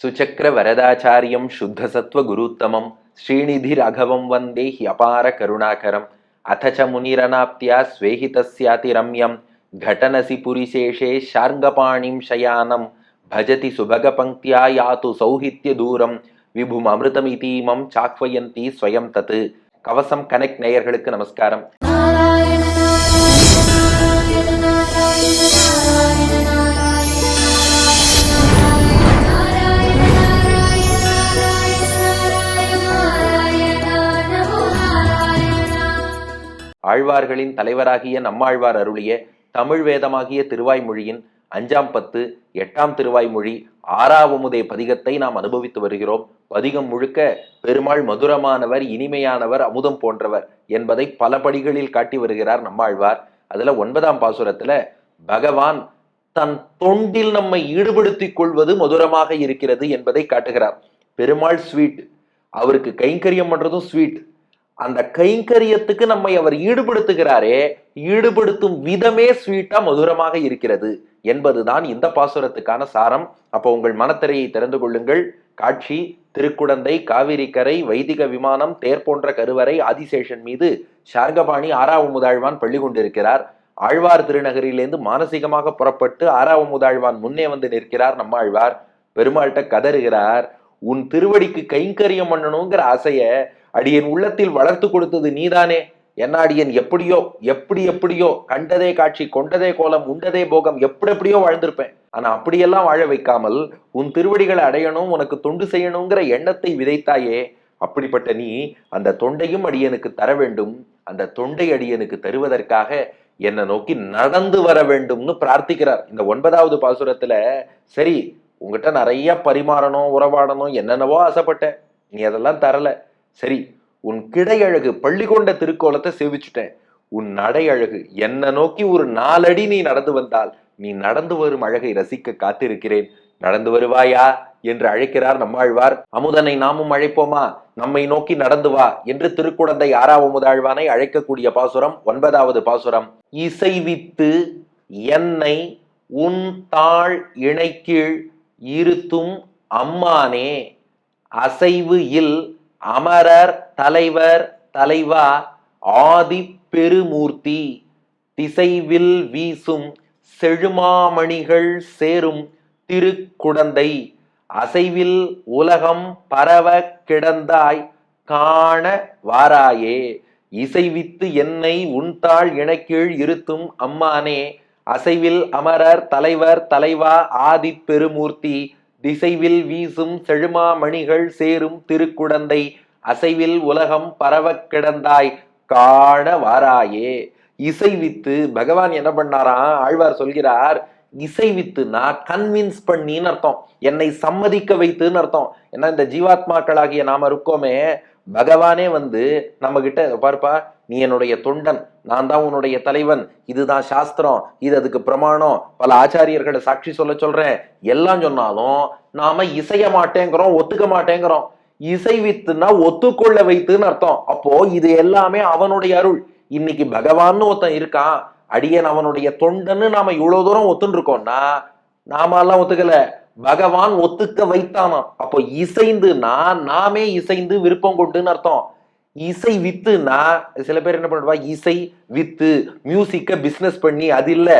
சுச்சக்கர வரதாச்சாரியம் சுத்த சத்வ குருத்தமம் ஸ்ரீநிதி ராகவம் வந்தே ஹியபார கருணாகரம் அத ச முனிரனாப்தியா ஸ்வேஹிதஸ்யாதி ரம்யம் घटनसि पुरिशेषे शार्ङ्गपाणिं शयानं भजति सुभगपङ्क्त्या यातु சௌஹித்ய விபுமமிருதமிதீமம் சாக்வயந்தி ஸ்வயம் தத்து கவசம் கனெக்ட் நேயர்களுக்கு நமஸ்காரம் ஆழ்வார்களின் தலைவராகிய நம்மாழ்வார் அருளிய தமிழ் வேதமாகிய திருவாய்மொழியின் அஞ்சாம் பத்து எட்டாம் திருவாய்மொழி ஆறாவமுதே பதிகத்தை நாம் அனுபவித்து வருகிறோம். பதிகம் முழுக்க பெருமாள் மதுரமானவர் இனிமையானவர் அமுதம் போன்றவர் என்பதை பல படிகளில் காட்டி வருகிறார் நம்மாழ்வார். அதுல ஒன்பதாம் பாசுரத்துல பகவான் தன் தொண்டில் நம்மை ஈடுபடுத்திக் கொள்வது மதுரமாக இருக்கிறது என்பதை காட்டுகிறார். பெருமாள் ஸ்வீட் அவருக்கு கைங்கரியம் பண்றதும் ஸ்வீட். அந்த கைங்கரியத்துக்கு நம்மை அவர் ஈடுபடுத்துகிறாரே ஈடுபடுத்தும் விதமே ஸ்வீட்டா மதுரமாக இருக்கிறது என்பதுதான் இந்த பாசுரத்துக்கான சாரம். அப்போ உங்கள் மனத்திரையை திறந்து கொள்ளுங்கள். காட்சி திருக்குடந்தை காவிரி கரை வைதிக விமானம் தேர் போன்ற கருவறை ஆதிசேஷன் மீது சார்கபாணி ஆறாவு முதாழ்வான் பள்ளி கொண்டிருக்கிறார். ஆழ்வார் திருநகரிலிருந்து மானசீகமாக புறப்பட்டு ஆறாவமுதாழ்வான் முன்னே வந்து நிற்கிறார் நம்மாழ்வார். பெருமாள்கிட்ட கதறுகிறார். உன் திருவடிக்கு கைங்கரியம் பண்ணணுங்கிற ஆசைய அடியன் உள்ளத்தில் வளர்த்து கொடுத்தது நீதானே? என்ன அடியன் எப்படியோ எப்படி எப்படியோ கண்டதே காட்சி கொண்டதே கோலம் உண்டதே போகம் எப்படி எப்படியோ வாழ்ந்திருப்பேன். ஆனா அப்படியெல்லாம் வாழ வைக்காமல் உன் திருவடிகளை அடையணும் உனக்கு தொண்டு செய்யணுங்கிற எண்ணத்தை விதைத்தாயே அப்படிப்பட்ட நீ அந்த தொண்டையும் அடியனுக்கு தர வேண்டும் அந்த தொண்டை அடியனுக்கு தருவதற்காக என்னை நோக்கி நடந்து வர வேண்டும்னு பிரார்த்திக்கிறார். இந்த ஒன்பதாவது பாசுரத்துல சரி உங்ககிட்ட நிறைய பரிமாறணும் உறவாடணும் என்னென்னவோ ஆசைப்பட்டேன். நீ அதெல்லாம் தரல. சரி உன் கிடையழகு பள்ளி கொண்ட திருக்கோலத்தை சேவிச்சுட்டேன் உன் நடை அழகு என்ன நோக்கி ஒரு நாலடி நீ நடந்து வந்தால் நீ நடந்து வரும் அழகை ரசிக்க காத்திருக்கிறேன். நடந்து வருவாயா என்று அழைக்கிறார் நம்மாழ்வார். அமுதனை நாமும் அழைப்போமா? நம்மை நோக்கி நடந்து வா என்று திருக்குடந்தை ஆறாவமுதாழ்வானை அழைக்கக்கூடிய பாசுரம் ஒன்பதாவது பாசுரம். இசைவித்து என்னை உன் தாழ் இணைக்கீழ் இருத்தும் அம்மானே அசைவு இல் அமரர் தலைவர் தலைவா ஆதி பெருமூர்த்தி திசைவில் வீசும் செழுமாமணிகள் சேரும் திருக்குடந்தை அசைவில் உலகம் பரவ கிடந்தாய் காண வாராயே. இசைவித்து என்னை உன்தாள் இணக்கீழ் இருத்தும் அம்மானே. அசைவில் அமரர் தலைவர் தலைவா ஆதி பெருமூர்த்தி திசைவில் வீசும் செழுமாமணிகள் சேரும் திருக்குடந்தை அசைவில் உலகம் பரவ கிடந்தாய் காண வாராயே. இசைவித்து பகவான் என்ன பண்ணாராம்? ஆழ்வார் சொல்கிறார் இசைவித்துனா கன்வின்ஸ் பண்ணின்னு அர்த்தம். என்னை சம்மதிக்க வைத்துன்னு அர்த்தம். ஏன்னா இந்த ஜீவாத்மாக்களாகிய நாம இருக்கோமே பகவானே வந்து நம்ம கிட்ட பார்ப்பா நீ என்னுடைய தொண்டன் நான் தான் உன்னுடைய தலைவன். இதுதான் சாஸ்திரம் இது அதுக்கு பிரமாணம். பல ஆச்சாரியர்களை சாட்சி சொல்ல சொல்றேன். எல்லாம் சொன்னாலும் நாம இசைய மாட்டேங்கிறோம் ஒத்துக்க மாட்டேங்கிறோம். இசை வித்துனா ஒத்துக்கொள்ள வைத்துன்னு அர்த்தம். அப்போ இது எல்லாமே அவனுடைய அருள். இன்னைக்கு பகவான்னு ஒருத்தன் இருக்கான். அடியன் அவனுடைய தொண்டன்னு நாம இவ்வளவு தூரம் ஒத்துன்னு இருக்கோம்னா நாம எல்லாம் ஒத்துக்கல. பகவான் ஒத்துக்க வைத்தானாம். அப்போ இசைந்துனா நாமே இசைந்து விருப்பம் கொண்டுன்னு அர்த்தம். இசை வித்துனா சில பேர் என்ன பண்ணுவா இசை வித்து மியூசிக்க பிசினஸ் பண்ணி அது இல்ல.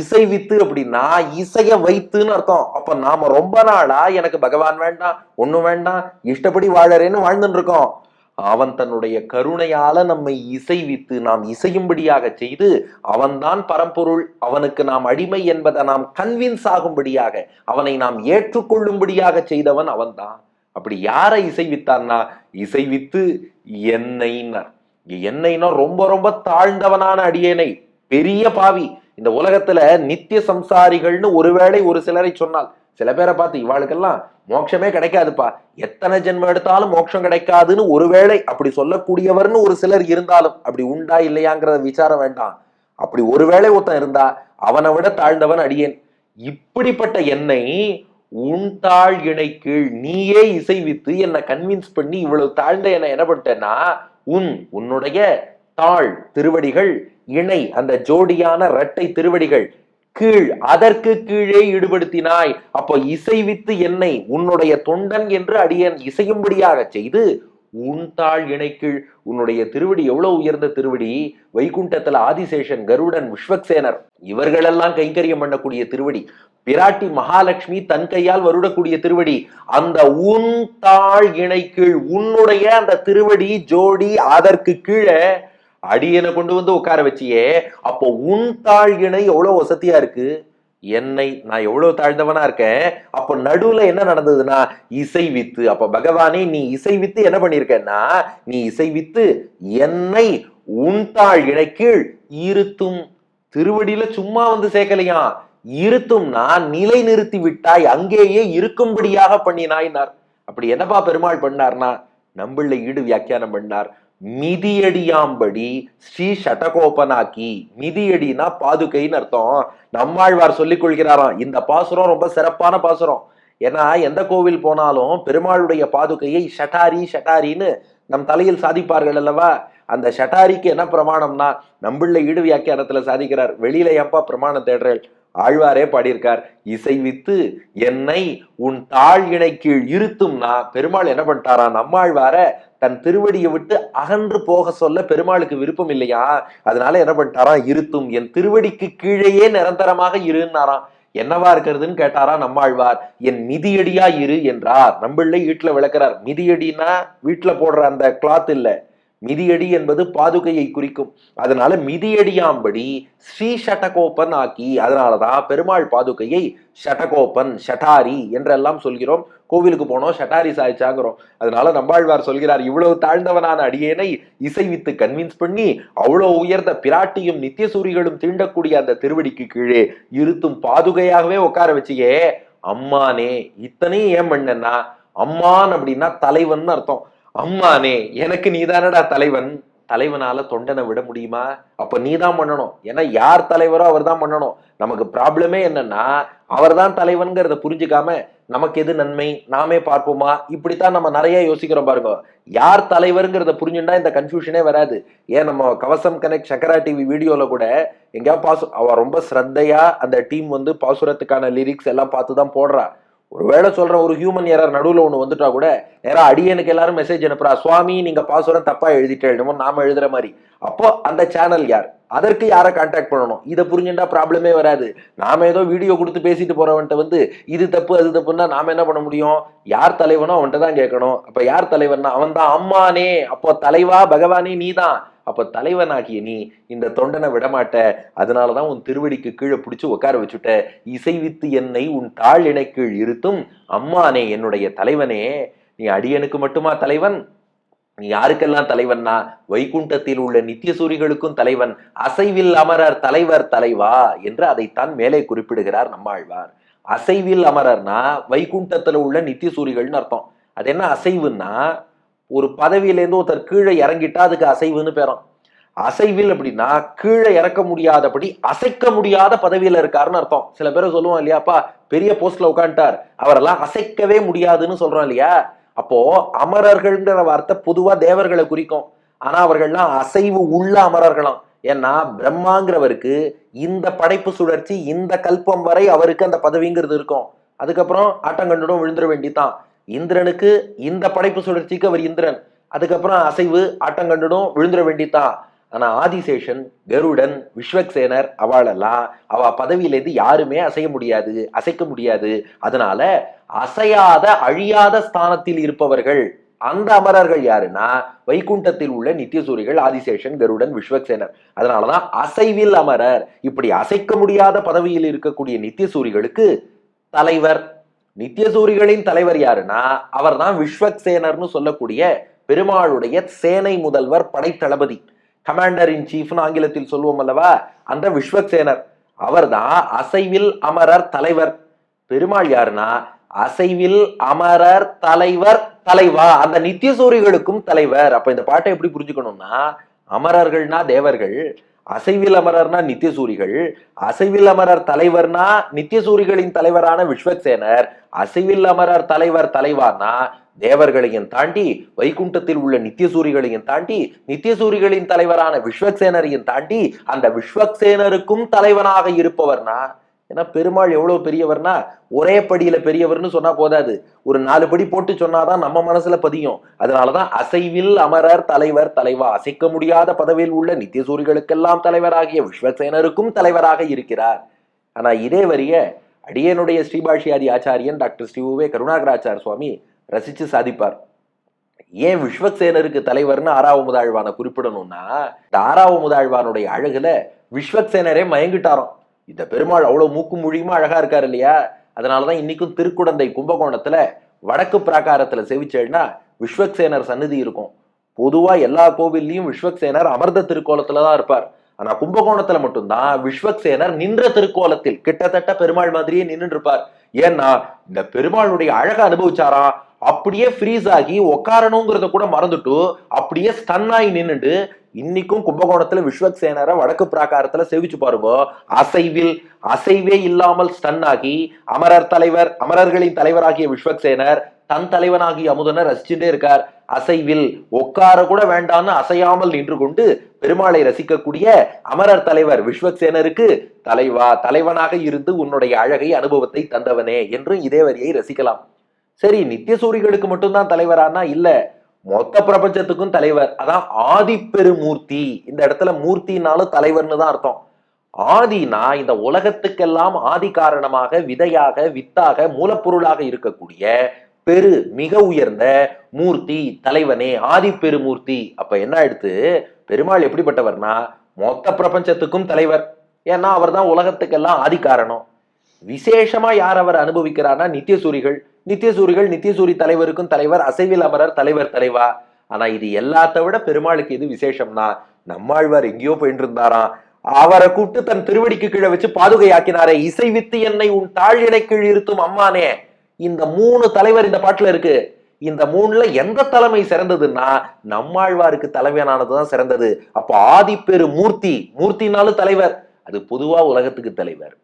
இசை வித்து அப்படின்னா இசைய வைத்துன்னு அர்த்தம். அப்ப நாம ரொம்ப நாளா எனக்கு பகவான் வேண்டாம் ஒண்ணும் வேண்டாம் இஷ்டப்படி வாழறேன்னு வாழ்ந்துட்டு இருக்கோம். அவன் தன்னுடைய கருணையால நம்மை இசைவித்து நாம் இசையும்படியாக செய்து அவன்தான் பரம்பொருள் அவனுக்கு நாம் அடிமை என்பதை நாம் கன்வின்ஸ் ஆகும்படியாக அவனை நாம் ஏற்றுக்கொள்ளும்படியாக செய்தவன் அவன்தான். அப்படி யாரை இசைவித்தார்னா இசைவித்து என்னைன்னா. என்னைனா ரொம்ப ரொம்ப தாழ்ந்தவனான அடியேனை பெரிய பாவி. இந்த உலகத்துல நித்திய சம்சாரிகள்னு ஒருவேளை ஒரு சிலரை சொன்னால் சில பேரை பார்த்து இவாளுக்கெல்லாம் மோட்சமே கிடைக்காதுப்பா. எத்தனை ஜென்மம் எடுத்தாலும் மோட்சம் கிடைக்காதுன்னு ஒருவேளை அப்படி சொல்லக்கூடியவர்னு ஒரு சிலர் இருந்தாலும் அப்படி உண்டா இல்லையாங்கிறத விசாரம் வேண்டாம். அப்படி ஒருவேளை ஒருத்தன் இருந்தா அவனை விட தாழ்ந்தவன் அடியேன். இப்படிப்பட்ட என்னை உன் தாழ் இணை கீழ் நீயே இசைவித்து என்னை கன்வின்ஸ் பண்ணி இவ்வளவு தாழ்ந்த என்னை என்ன பண்ணிட்டேன்னா உன் உன்னுடைய தாழ் திருவடிகள் இணை அந்த ஜோடியான இரட்டை திருவடிகள் கீழ் அதற்கு கீழே ஈடுபடுத்தினாய் அப்போ இசைவித்து என்னை உன்னுடைய தொண்டன் என்று அடியன் இசையும்படியாக செய்து உன் தாழ் இணைக்கீழ் உன்னுடைய திருவடி எவ்வளவு உயர்ந்த திருவடி? வைகுண்டத்துல ஆதிசேஷன் கருடன் விஸ்வக்சேனர் இவர்களெல்லாம் கைங்கரியம் பண்ணக்கூடிய திருவடி. பிராட்டி மகாலட்சுமி தன் கையால் வருடக்கூடிய திருவடி. அந்த உன் தாழ் இணைக்கீழ் உன்னுடைய அந்த திருவடி ஜோடி அதற்கு கீழே அடியனை கொண்டு வந்து உட்கார வச்சியே. அப்போ உன் தாழ் இணை எவ்வளவு வசதியா இருக்கு? என்னை நான் எவ்வளவு தாழ்ந்தவனா இருக்கேன்? அப்போ நடுவுல என்ன நடந்ததுன்னா இசை வித்து. அப்ப பகவானே நீ இசை வித்து என்ன பண்ணிருக்கன்னா நீ இசை வித்து என்னை உன் தாழ் இருத்தும். திருவடியில சும்மா வந்து சேர்க்கலையாம் இருத்தும்னா நிலை நிறுத்தி விட்டாய் அங்கேயே இருக்கும்படியாக பண்ணினாய்னார். அப்படி என்னப்பா பெருமாள் பண்ணார்னா நம்மள ஈடு வியாக்கியானம் பண்ணார். மிதியடியாம்படி ஸ்ரீ சட்டகோபனாக்கி மிதியடினா பாதுகைன்னு அர்த்தம். நம்மாழ்வார் சொல்லிக் கொள்கிறாராம். இந்த பாசுரம் ரொம்ப சிறப்பான பாசுரம். ஏன்னா எந்த கோவில் போனாலும் பெருமாளுடைய பாதுகையை ஷட்டாரி ஷட்டாரின்னு நம் தலையில் சாதிப்பார்கள் அல்லவா? அந்த ஷட்டாரிக்கு என்ன பிரமாணம்னா நம்பிள்ள ஈடு வியாக்கியானத்துல சாதிக்கிறார். வெளியில ஏன்பா பிரமாணம் தேடுறேன்? ஆழ்வாரே பாடியிருக்கார் இசைவித்து என்னை உன் தாழ் இணை கீழ் இருத்தும்னா பெருமாள் என்ன பண்ணிட்டாரா நம்மாழ்வார தன் திருவடியை விட்டு அகன்று போக சொல்ல பெருமாளுக்கு விருப்பம் இல்லையா? அதனால என்ன பண்ணிட்டாராம் இருத்தும் என் திருவடிக்கு கீழேயே நிரந்தரமாக இருன்னாராம். என்னவா இருக்கிறதுன்னு கேட்டாரா நம்மாழ்வார் என் மிதியடியா இரு என்றார். நம்மளே வீட்டுல விளக்குறார் மிதியடினா வீட்டுல போடுற அந்த கிளாத் இல்லை. மிதியடி என்பது பாதுகையை குறிக்கும். அதனால மிதியடியாம்படி ஸ்ரீ ஷடகோபன் ஆக்கி அதனாலதான் பெருமாள் பாதுகையை ஷடகோபன் ஷட்டாரி என்றெல்லாம் சொல்கிறோம். கோவிலுக்கு போனோம் ஷட்டாரி சாய்ச்சாங்கிறோம் அதனால நம்பாழ்வார் சொல்கிறார் இவ்வளவு தாழ்ந்தவனான அடியேனை இசைவித்து கன்வின்ஸ் பண்ணி அவ்வளவு உயர்ந்த பிராட்டியும் நித்தியசூரிகளும் தீண்டக்கூடிய அந்த திருவடிக்கு கீழே இருத்தும் பாதுகையாகவே உட்கார வச்சியே. அம்மானே இத்தனையும் ஏன் பண்ணனா அம்மான் அப்படின்னா தலைவன் அர்த்தம். அம்மானே எனக்கு நீதானடா தலைவன். தலைவனால தொண்டனை விட முடியுமா? அப்ப நீ தான் பண்ணணும். ஏன்னா யார் தலைவரோ அவர் தான் பண்ணணும். நமக்கு ப்ராப்ளமே என்னன்னா அவர் தான் தலைவன்கிறத புரிஞ்சுக்காம நமக்கு எது நன்மை? நாமே பார்ப்போமா? இப்படித்தான் நம்ம நிறைய யோசிக்கிறோம் பாருங்க. யார் தலைவருங்கிறத புரிஞ்சுட்டா இந்த கன்ஃபியூஷனே வராது. ஏன் நம்ம கவசம் கனெக்ட் சக்கரா டிவி வீடியோல கூட எங்கேயா பாசு அவ ரொம்ப ஸ்ரத்தையா அந்த டீம் வந்து பாசுரத்துக்கான லிரிக்ஸ் எல்லாம் பார்த்து தான் போடுறா. ஒருவேளை சொல்ற ஒரு ஹியூமன் எரர் நடுவில் ஒன்று வந்துட்டா கூட நேராக அடியனுக்கு எல்லாரும் மெசேஜ் அனுப்புறா சுவாமி நீங்க பாசுரம் தப்பா எழுதிட்டு எழுதுமோ நாம எழுதுற மாதிரி. அப்போ அந்த சேனல் யார்? அதற்கு யாரை கான்டாக்ட் பண்ணணும்? இதை புரிஞ்சுட்டா ப்ராப்ளமே வராது. நாம ஏதோ வீடியோ கொடுத்து பேசிட்டு போறவன்ட்ட வந்து இது தப்பு அது தப்புன்னா நாம என்ன பண்ண முடியும்? யார் தலைவனோ அவன்கிட்ட தான் கேட்கணும். அப்ப யார் தலைவன்னா அவன் தான் அம்மானே. அப்போ தலைவா பகவானே நீதான். அப்போ தலைவனாகிய நீ இந்த தொண்டனை விடமாட்ட. அதனாலதான் உன் திருவடிக்கு கீழே பிடிச்சி உட்கார வச்சுட்ட. இசைவித்து என்னை உன் தாழ் இணைக்கீழ் கீழ் இருத்தும் அம்மானே என்னுடைய தலைவனே. நீ அடியனுக்கு மட்டுமா தலைவன்? நீ யாருக்கெல்லாம் தலைவன்னா? வைகுண்டத்தில் உள்ள நித்திய சூரிகளுக்கும் தலைவன். அசைவில் அமரர் தலைவர் தலைவா என்று அதைத்தான் மேலே குறிப்பிடுகிறார் நம்மாழ்வார். அசைவில் அமரர்னா வைகுண்டத்துல உள்ள நித்திய சூரிகள்னு அர்த்தம். அது என்ன அசைவுன்னா ஒரு பதவியிலேருந்து ஒருத்தர் கீழே இறங்கிட்டா அதுக்கு அசைவுன்னு பேரும். அசைவில் அப்படின்னா கீழே இறக்க முடியாதபடி அசைக்க முடியாத பதவியில இருக்காருன்னு அர்த்தம். சில பேரை சொல்லுவோம் இல்லையாப்பா பெரிய போஸ்ட்ல உட்காந்துட்டார் அவரெல்லாம் அசைக்கவே முடியாதுன்னு சொல்றோம் இல்லையா? அப்போ அமரர்கள்ங்கிற வார்த்தை பொதுவா தேவர்களை குறிக்கும். ஆனா அவர்கள்லாம் அசைவு உள்ள அமரர்களாம். ஏன்னா பிரம்மாங்கிறவருக்கு இந்த படைப்பு சுழற்சி இந்த கல்பம் வரை அவருக்கு அந்த பதவிங்கிறது இருக்கும். அதுக்கப்புறம் ஆட்டங்கண்டுடும் விழுந்துட வேண்டிதான் இந்திரனுக்கு இந்த படைப்பு சுழற்சிக்கு அவர் இந்திரன். அதுக்கப்புறம் அசைவு ஆட்டங்கண்டுடும் விழுந்துட வேண்டித்தான் ஆனா ஆதிசேஷன் கருடன் விஸ்வக்சேனர் அவளெல்லாம் அவ பதவியிலேருந்து யாருமே அசைய முடியாது அசைக்க முடியாது. அதனால அசையாத அழியாத ஸ்தானத்தில் இருப்பவர்கள் அந்த அமரர்கள் யாருன்னா வைகுண்டத்தில் உள்ள நித்தியசூரிகள் ஆதிசேஷன் கருடன் விஸ்வக்சேனர். அதனாலதான் அசைவில் அமரர். இப்படி அசைக்க முடியாத பதவியில் இருக்கக்கூடிய நித்தியசூரிகளுக்கு தலைவர் நித்தியசூரிகளின் தலைவர் யாருன்னா அவர்தான் விஸ்வக்சேனர்னு சொல்லக்கூடிய பெருமாளுடைய சேனை முதல்வர் படைத்தளபதி. கமாண்டர் இன் சீஃப்னு ஆங்கிலத்தில் சொல்லுவோம் அல்லவா? அந்த விஸ்வக்சேனர். அவர்தான் அசைவில் அமரர் தலைவர். பெருமாள் யாருன்னா அசைவில் அமரர் தலைவர் தலைவா. அந்த நித்தியசூரிகளுக்கும் தலைவர். அப்ப இந்த பாட்டை எப்படி புரிஞ்சுக்கணும்னா அமரர்கள்னா தேவர்கள் அசைவில் அமரர்னா நித்தியசூரிகள் அசைவில் அமரர் தலைவர்னா நித்தியசூரிகளின் தலைவரான விஸ்வக்சேனர் அசைவில் அமரர் தலைவர் தலைவார்னா தேவர்களையும் தாண்டி வைகுண்டத்தில் உள்ள நித்தியசூரிகளையும் தாண்டி நித்தியசூரிகளின் தலைவரான விஸ்வக்சேனரையும் தாண்டி அந்த விஸ்வக்சேனருக்கும் தலைவனாக இருப்பவர்னா ஏன்னா பெருமாள் எவ்வளவு பெரியவர்னா ஒரே படியில பெரியவர்னு சொன்னா போதாது. ஒரு நாலு படி போட்டு சொன்னாதான் நம்ம மனசுல பதியும். அதனாலதான் அசைவில் அமரர் தலைவர் தலைவா. அசைக்க முடியாத பதவியில் உள்ள நித்தியசூரிகளுக்கெல்லாம் தலைவராகிய விஸ்வசேனருக்கும் தலைவராக இருக்கிறார். ஆனா இதே வரிய அடியனுடைய ஸ்ரீபாஷியாதி ஆச்சாரியன் டாக்டர் ஸ்ரீ உவே கருணாகராச்சார் சுவாமி ரசிச்சு சாதிப்பார். ஏன் விஸ்வக்சேனருக்கு தலைவர்னு ஆறாவமுதாழ்வானை குறிப்பிடணும்னா இந்த ஆறாவமுதாழ்வானுடைய அழகுல விஸ்வக்சேனரே மயங்கிட்டாராம். இந்த பெருமாள் அவ்வளவு மூக்கு மொழியுமா அழகா இருக்கார் இல்லையா? அதனாலதான் இன்னைக்கும் திருக்குடந்தை கும்பகோணத்துல வடக்கு பிராகாரத்துல செவிச்சேன்னா விஸ்வக்சேனர் சன்னதி இருக்கும். பொதுவா எல்லா கோவில்லையும் விஸ்வக்சேனர் அமர்ந்த திருக்கோலத்துல தான் இருப்பார். ஆனா கும்பகோணத்துல மட்டும்தான் விஸ்வக்சேனர் நின்ற திருக்கோலத்தில் கிட்டத்தட்ட பெருமாள் மாதிரியே நின்று இருப்பார். ஏன்னா இந்த பெருமாளுடைய அழகை அனுபவிச்சாரா? அப்படியே ஃப்ரீஸ் ஆகி உக்காரணுங்கிறத கூட மறந்துட்டு அப்படியே ஸ்டன் ஆகி நின்னுட்டு இன்னைக்கும் கும்பகோணத்துல விஸ்வக்சேனரை வடக்கு பிராகாரத்துல சேவிச்சு பாருங்க. அசைவில் அசைவே இல்லாமல் ஸ்டன் ஆகி அமரர் தலைவர் அமரர்களின் தலைவராகிய விஸ்வக்சேனர் தன் தலைவனாகிய அமுதனை ரசிச்சுட்டே இருக்கார். அசைவில் உட்கார கூட வேண்டான்னு அசையாமல் நின்று கொண்டு பெருமாளை ரசிக்கக்கூடிய அமரர் தலைவர் விஸ்வக்சேனருக்கு தலைவா தலைவனாக இருந்து உன்னுடைய அழகை அனுபவத்தை தந்தவனே என்றும் இதே வரியை ரசிக்கலாம். சரி நித்தியசூரிகளுக்கு மட்டும்தான் தலைவரானா இல்ல மொத்த பிரபஞ்சத்துக்கும் தலைவர். அதான் ஆதிப்பெருமூர்த்தி. இந்த இடத்துல மூர்த்தினாலும் தலைவர்னு தான் அர்த்தம். ஆதினா இந்த உலகத்துக்கெல்லாம் ஆதி காரணமாக விதையாக வித்தாக மூலப்பொருளாக இருக்கக்கூடிய பெரு மிக உயர்ந்த மூர்த்தி தலைவனே ஆதி பெருமூர்த்தி அப்ப என்ன ஆயிடுத்து? பெருமாள் எப்படிப்பட்டவர்னா மொத்த பிரபஞ்சத்துக்கும் தலைவர். ஏன்னா அவர் தான் உலகத்துக்கெல்லாம் ஆதி காரணம். விசேஷமா யார் அவர் அனுபவிக்கிறார்னா நித்தியசூரிகள். நித்தியசூரிகள் நித்தியசூரி தலைவருக்கும் தலைவர் அசைவில் அமரர் தலைவர் தலைவா. ஆனா இது எல்லாத்த விட பெருமாளுக்கு எது விசேஷம்னா நம்மாழ்வார் எங்கேயோ போயிட்டு இருந்தாராம் அவரை கூப்பிட்டு தன் திருவடிக்கு கீழே வச்சு பாதுகையாக்கினாரே. இசை வித்து என்னை உன் தாழ் கீழ் இருத்தும் அம்மானே. இந்த மூணு தலைவர் இந்த பாட்டுல இருக்கு. இந்த மூணுல எந்த தலைமை சிறந்ததுன்னா நம்மாழ்வாருக்கு தலைவனானதுதான் சிறந்தது. அப்ப ஆதிப்பெரு மூர்த்தி மூர்த்தினாலும் தலைவர். அது பொதுவா உலகத்துக்கு தலைவர்.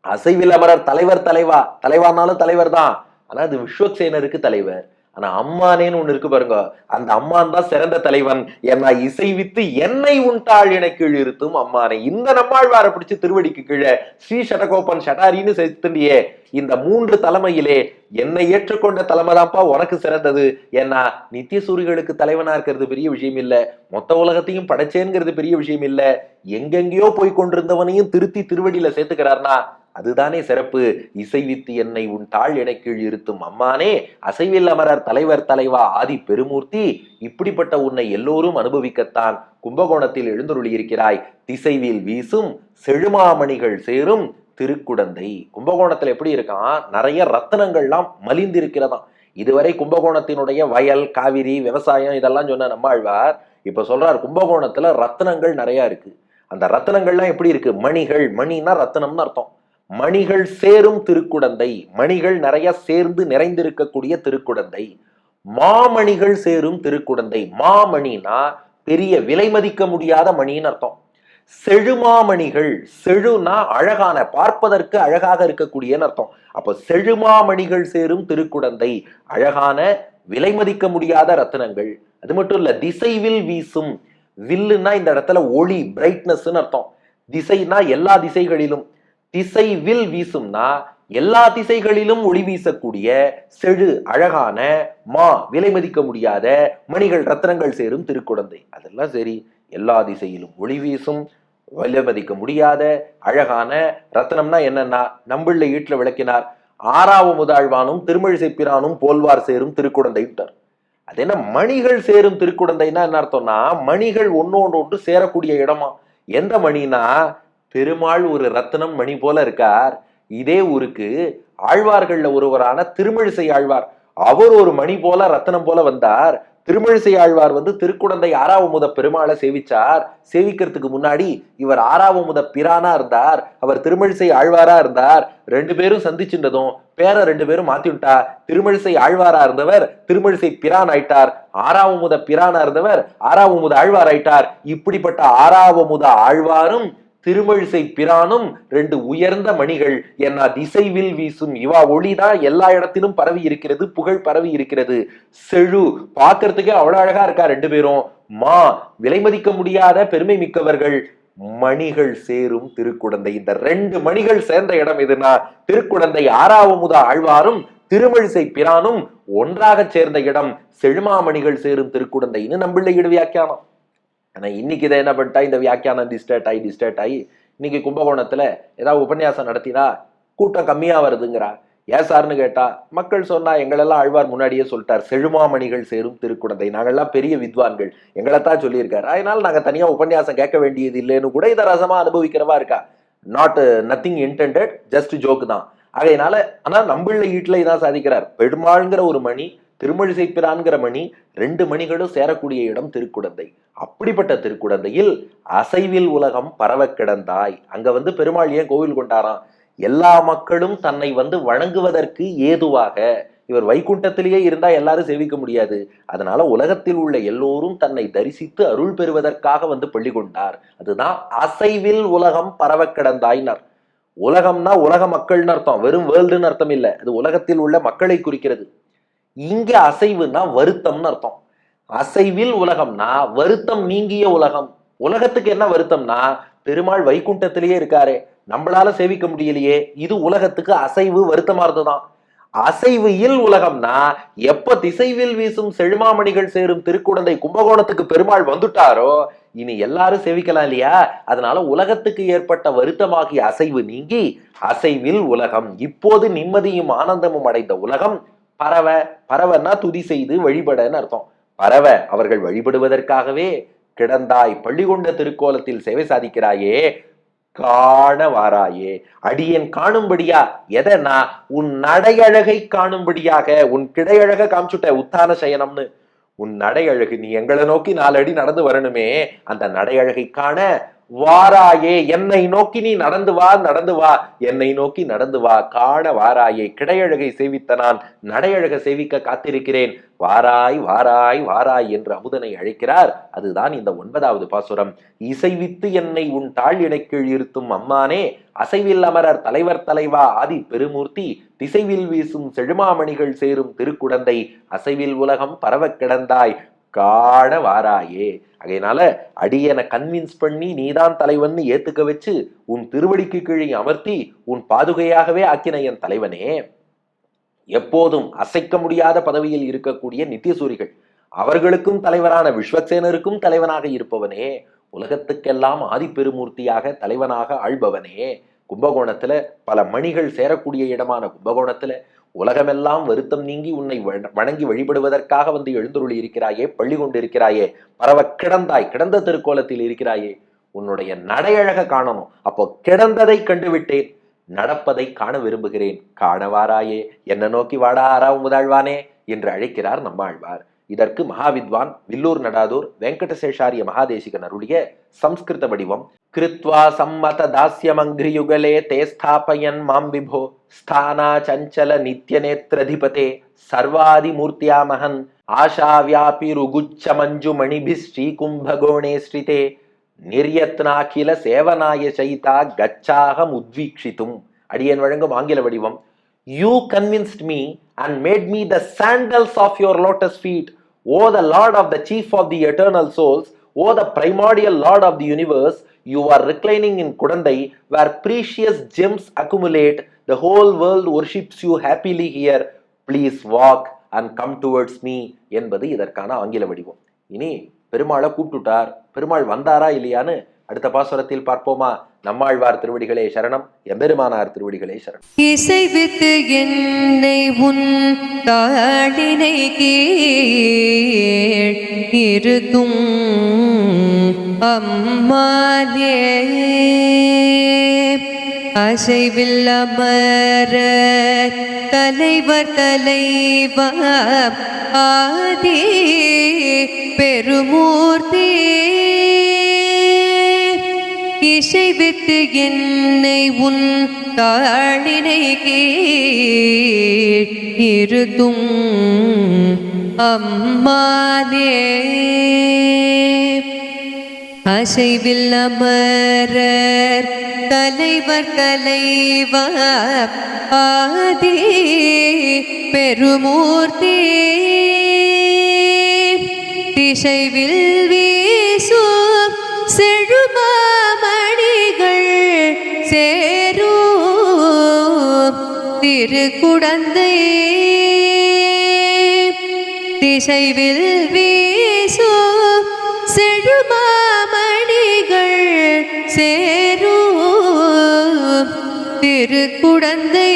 அசைவில் அமரர் தலைவர் தலைவா. தலைவானாலும் தலைவர் தான். ஆனா அது விஸ்வக்சேனருக்கு தலைவர். ஆனா அம்மானேன்னு ஒண்ணு இருக்கு பாருங்க. அந்த அம்மான் தான் சிறந்த தலைவன். என்ன இசைவித்து என்னை உண்டாள் என கீழ் இருத்தும் அம்மானை இந்த நம்மாழ்வாரை பிடிச்சு திருவடிக்கு கீழே ஸ்ரீ சடகோபன் சடாரின்னு செத்துண்டியே இந்த மூன்று தலைமையிலே என்னை ஏற்றுக்கொண்ட தலைமைதான்ப்பா உனக்கு சிறந்தது. ஏன்னா நித்தியசூரிகளுக்கு தலைவனா இருக்கிறது பெரிய விஷயம் இல்ல. மொத்த உலகத்தையும் படைச்சேங்கிறது பெரிய விஷயம் இல்ல. எங்கெங்கேயோ போய் கொண்டிருந்தவனையும் திருத்தி திருவடியில சேர்த்துக்கிறார்னா அதுதானே சிறப்பு. இசைவித்து என்னை உன் தாழ் இணைக்கீழ் இருத்தும். அம்மானே அசைவில் அமரர் தலைவர் தலைவா ஆதி பெருமூர்த்தி இப்படிப்பட்ட உன்னை எல்லோரும் அனுபவிக்கத்தான் கும்பகோணத்தில் எழுந்தருளியிருக்கிறாய். திசைவில் வீசும் செழுமாமணிகள் சேரும் திருக்குடந்தை. கும்பகோணத்தில் எப்படி இருக்கான்? நிறைய ரத்தனங்கள்லாம் மலிந்திருக்கிறதாம். இதுவரை கும்பகோணத்தினுடைய வயல் காவிரி விவசாயம் இதெல்லாம் சொன்ன நம்மாழ்வார். இப்ப சொல்றார் கும்பகோணத்துல ரத்தனங்கள் நிறைய இருக்கு. அந்த ரத்தனங்கள்லாம் எப்படி இருக்கு? மணிகள் மணினா ரத்தனம்னு அர்த்தம். மணிகள் சேரும் திருக்குடந்தை மணிகள் நிறைய சேர்ந்து நிறைந்திருக்கக்கூடிய திருக்குடந்தை. மாமணிகள் சேரும் திருக்குடந்தை. மாமணினா பெரிய விலை மதிக்க முடியாத மணின்னு அர்த்தம். செழுமாமணிகள் செழுனா அழகான பார்ப்பதற்கு அழகாக இருக்கக்கூடியன்னு அர்த்தம். அப்ப செழுமாமணிகள் சேரும் திருக்குடந்தை அழகான விலை மதிக்க முடியாத ரத்தினங்கள். அது மட்டும் இல்ல திசைவில் வீசும் வில்லுன்னா இந்த இடத்துல ஒளி பிரைட்னஸ்ன்னு அர்த்தம். திசைனா எல்லா திசைகளிலும். திசை வில் வீசும்னா எல்லா திசைகளிலும் ஒளி வீசக்கூடிய செழு அழகான மா விலை மதிக்க முடியாத மணிகள் ரத்னங்கள் சேரும் திருக்குடந்தை. அதெல்லாம் சரி எல்லா திசையிலும் ஒளி வீசும் விலை மதிக்க முடியாத அழகான ரத்னம்னா என்னன்னா நம்பிள்ளை ஈட்டில் விளக்கினார் ஆறாவ முதாழ்வானும் திருமழிசை பிரானும் போல்வார் சேரும் திருக்குடந்தை விட்டார் அது என்ன மணிகள் சேரும் திருக்குடந்தைன்னா என்ன அர்த்தம்னா மணிகள் ஒன்னொன்று ஒன்று சேரக்கூடிய இடமா? எந்த மணினா பெருமாள் ஒரு ரத்னம் மணி போல இருக்கார். இதே ஊருக்கு ஆழ்வார்கள்ல ஒருவரான திருமிழிசை ஆழ்வார். அவர் ஒரு மணி போல ரத்னம் போல வந்தார். திருமிழிசை ஆழ்வார் வந்து திருக்குடந்தை ஆறாவமுத பெருமாளை சேவிச்சார். சேவிக்கிறதுக்கு முன்னாடி இவர் ஆறாவமுத பிரானா இருந்தார். அவர் திருமிழிசை ஆழ்வாரா இருந்தார். ரெண்டு பேரும் சந்திச்சுட்டதும் பேரை ரெண்டு பேரும் மாத்தி விட்டா திருமிழிசை ஆழ்வாரா இருந்தவர் திருமழிசை பிரான் ஆயிட்டார். ஆறாவமுத பிரானா இருந்தவர் ஆறாவமுத ஆழ்வார் ஆயிட்டார். இப்படிப்பட்ட ஆறாவமுத ஆழ்வாரும் திருமழிசை பிரானும் ரெண்டு உயர்ந்த மணிகள். என்ன திசைவில் வீசும் இவா ஒளிதான் எல்லா இடத்திலும் பரவி இருக்கிறது புகழ் பரவி இருக்கிறது. செழு பார்க்கறதுக்கே அவ்வளவு அழகா இருக்கா ரெண்டு பேரும். மா விலை மதிக்க முடியாத பெருமை மிக்கவர்கள். மணிகள் சேரும் திருக்குடந்தை. இந்த ரெண்டு மணிகள் சேர்ந்த இடம் எதுனா திருக்குடந்தை ஆறாவமுதா ஆழ்வாரும் திருமழிசை பிரானும் ஒன்றாக சேர்ந்த இடம். செழுமாமணிகள் சேரும் திருக்குடந்தைன்னு நம்பிள்ளை வியாக்கியானம் ஆனால் இன்னைக்கு இதை என்ன பண்ணிட்டா? இந்த வியாக்கியானம் டிஸ்டர்ட் ஆகி டிஸ்டர்ட் ஆகி இன்னைக்கு கும்பகோணத்தில் ஏதாவது உபன்யாசம் நடத்தினா கூட்டம் கம்மியாக வருதுங்கிறா. ஏன் சார்னு கேட்டா மக்கள் சொன்னா எங்களெல்லாம் ஆழ்வார் முன்னாடியே சொல்லிட்டார் செழுமாமணிகள் சேரும் திருக்குடந்தை. நாங்கள்லாம் பெரிய வித்வான்கள். எங்களைத்தான் சொல்லியிருக்காரு. அதனால நாங்கள் தனியாக உபன்யாசம் கேட்க வேண்டியது இல்லைன்னு கூட இதை ரசமாக அனுபவிக்கிறவா இருக்கா. Not nothing intended just joke தான். ஆகையினால ஆனால் நம்மள ஈட்டில் இதான் சாதிக்கிறார். பெருமாள்ங்கிற ஒரு மணி திருமழிசை பிரான்கிற மணி ரெண்டு மணிகளும் சேரக்கூடிய இடம் திருக்குடந்தை. அப்படிப்பட்ட திருக்குடந்தையில் அசைவில் உலகம் பரவ கிடந்தாய். அங்க வந்து பெருமாள் ஏன் கோவில் கொண்டாராம்? எல்லா மக்களும் தன்னை வந்து வணங்குவதற்கு ஏதுவாக. இவர் வைகுண்டத்திலேயே இருந்தா எல்லாரும் சேவிக்க முடியாது. அதனால உலகத்தில் உள்ள எல்லோரும் தன்னை தரிசித்து அருள் பெறுவதற்காக வந்து பள்ளி கொண்டார். அதுதான் அசைவில் உலகம் பரவ கிடந்தாய்னர். உலகம்னா உலக மக்கள்னு அர்த்தம். வெறும் வேர்ல்டுன்னு அர்த்தம் இல்லை. அது உலகத்தில் உள்ள மக்களை குறிக்கிறது. இங்க அசைவுனா வருத்தம்னு அர்த்தம். அசைவில் உலகம்னா வருத்தம் நீங்கிய உலகம். உலகத்துக்கு என்ன வருத்தம்னா பெருமாள் வைகுண்டத்திலேயே இருக்காரு நம்மளால சேவிக்க முடியலையே இது உலகத்துக்கு அசைவு வருத்தமா இருந்துதான் அசைவு இல் உலகம்னா எப்ப திசைவில் வீசும் செழுமாமணிகள் சேரும் திருக்குடந்தை கும்பகோணத்துக்கு பெருமாள் வந்துட்டாரோ இனி எல்லாரும் சேவிக்கலாம் இல்லையா? அதனால உலகத்துக்கு ஏற்பட்ட வருத்தமாகிய அசைவு நீங்கி அசைவில் உலகம் இப்போது நிம்மதியும் ஆனந்தமும் அடைந்த உலகம் பறவை பறவைன்னா துதி செய்து வழிபடன்னு அர்த்தம். பறவை அவர்கள் வழிபடுவதற்காகவே கிடந்தாய் பள்ளிகொண்ட திருக்கோலத்தில் சேவை சாதிக்கிறாயே காண வாராயே அடியேன் காணும்படியா எதனா உன் நடையழகை காணும்படியாக உன் கிடையழக காமிச்சுட்ட உத்தான சயனம்னு. உன் நடையழகு நீ எங்களை நோக்கி நாலு அடி நடந்து வரணுமே அந்த நடையழகை காண வாராயே என்னை நோக்கி நீ நடந்து வா நடந்து வா. என்னை நோக்கி நடந்து வா. காண வாராயே கிடையழகை சேவித்த நான் நடையழக சேவிக்க காத்திருக்கிறேன். வாராய் வாராய் வாராய் என்று அமுதனை அழைக்கிறார். அதுதான் இந்த ஒன்பதாவது பாசுரம். இசைவித்து என்னை உன் தாழ் இணைக்கீழ் இருத்தும் அம்மானே. அசைவில் அமரர் தலைவர் தலைவா ஆதி பெருமூர்த்தி. திசைவில் வீசும் செழுமாமணிகள் சேரும் திருக்குடந்தை. அசைவில் உலகம் பரவ கிடந்தாய். காண வாராயே. அதனால அடியனை கன்வின்ஸ் பண்ணி நீதான் தலைவன் ஏத்துக்க வச்சு உன் திருவடிக்கு கீழே அமர்த்தி உன் பாதுகையாகவே ஆக்கின என் தலைவனே. எப்போதும் அசைக்க முடியாத பதவியில் இருக்கக்கூடிய நித்தியசூரிகள் அவர்களுக்கும் தலைவரான விஸ்வசேனருக்கும் தலைவனாக இருப்பவனே உலகத்துக்கெல்லாம் ஆதிப்பெருமூர்த்தியாக தலைவனாக ஆள்பவனே. கும்பகோணத்துல பல மணிகள் சேரக்கூடிய இடமான கும்பகோணத்துல உலகமெல்லாம் வருத்தம் நீங்கி உன்னை வணங்கி வழிபடுவதற்காக வந்து எழுந்துருளி இருக்கிறாயே பள்ளி கொண்டு இருக்கிறாயே பரவ கிடந்தாய் கிடந்த திருக்கோலத்தில் இருக்கிறாயே உன்னுடைய நடையழக காணணும். அப்போ கிடந்ததை கண்டுவிட்டேன் நடப்பதை காண விரும்புகிறேன். காணவாராயே என்ன நோக்கி வாடா ஆறாவும் முதழ்வானே என்று அழைக்கிறார் நம்மாழ்வார். இதற்கு மகாவித்வான் வில்லூர் நடாதூர் வெங்கடசேஷாரிய மகாதேசிகன் அருளிய சம்ஸ்கிருத வடிவம். கிருத்வா சம்மத தாஸ்யமங்கிரியுகலே தே ஸ்தாபயன் மாம் விபோ ஸ்தானா சஞ்சல நித்யநேத்ரதிபதே சர்வாதி மூர்த்தியாமகன் ஆஷாவியாபி ருகுச்ச மஞ்சு மணிபி ஸ்ரீகும்பகோணே ஸ்ரிதே நிர்யத்னாகில சேவனாய சைதா கச்சாகம் உத்வீக்ஷித்தும். அடியன் வழங்கும் ஆங்கில வடிவம் you convinced me and made me the sandals of your lotus feet O the lord of the chief of the eternal souls O the primordial lord of the universe you are reclining in Kudanthai where precious gems accumulate the whole world worships you happily here please walk and come towards me என்பது இதற்கான ஆங்கில வடிவம். இனி பெருமாளை கூப்பிட்டுட்டார். பெருமாள் வந்தாரா இல்லையான்னு அடுத்த பாசுரத்தில் பார்ப்போமா? நம்மாழ்வார் திருவடிகளே சரணம் எம்பெருமானார் திருவடிகளே சரணம். இசைவித்து என்னை உன் தாடினை கீழ் இருத்தும் அசைவில் அமர தலைவர் தலைவா ஆதி பெருமூர்த்தி. திசை விட்டு என்னை உன் தாழினை கீழ் இருத்தும் அம்மானே அசைவில் அமரர் தலைவர் தலைவா ஆதி பெருமூர்த்தி. திசைவில் வீ திரு குடந்தை திசைவில் வீசு செழுமாமணிகள் சேரு திரு குடந்தை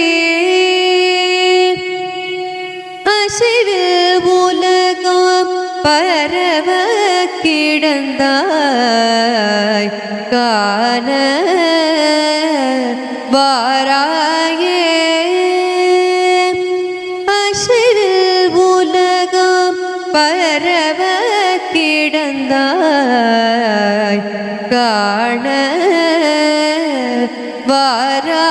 அசைவில் உலகம் பரவ கிடந்தாய். காண வாராயே கிடந்தாய் காண வாரா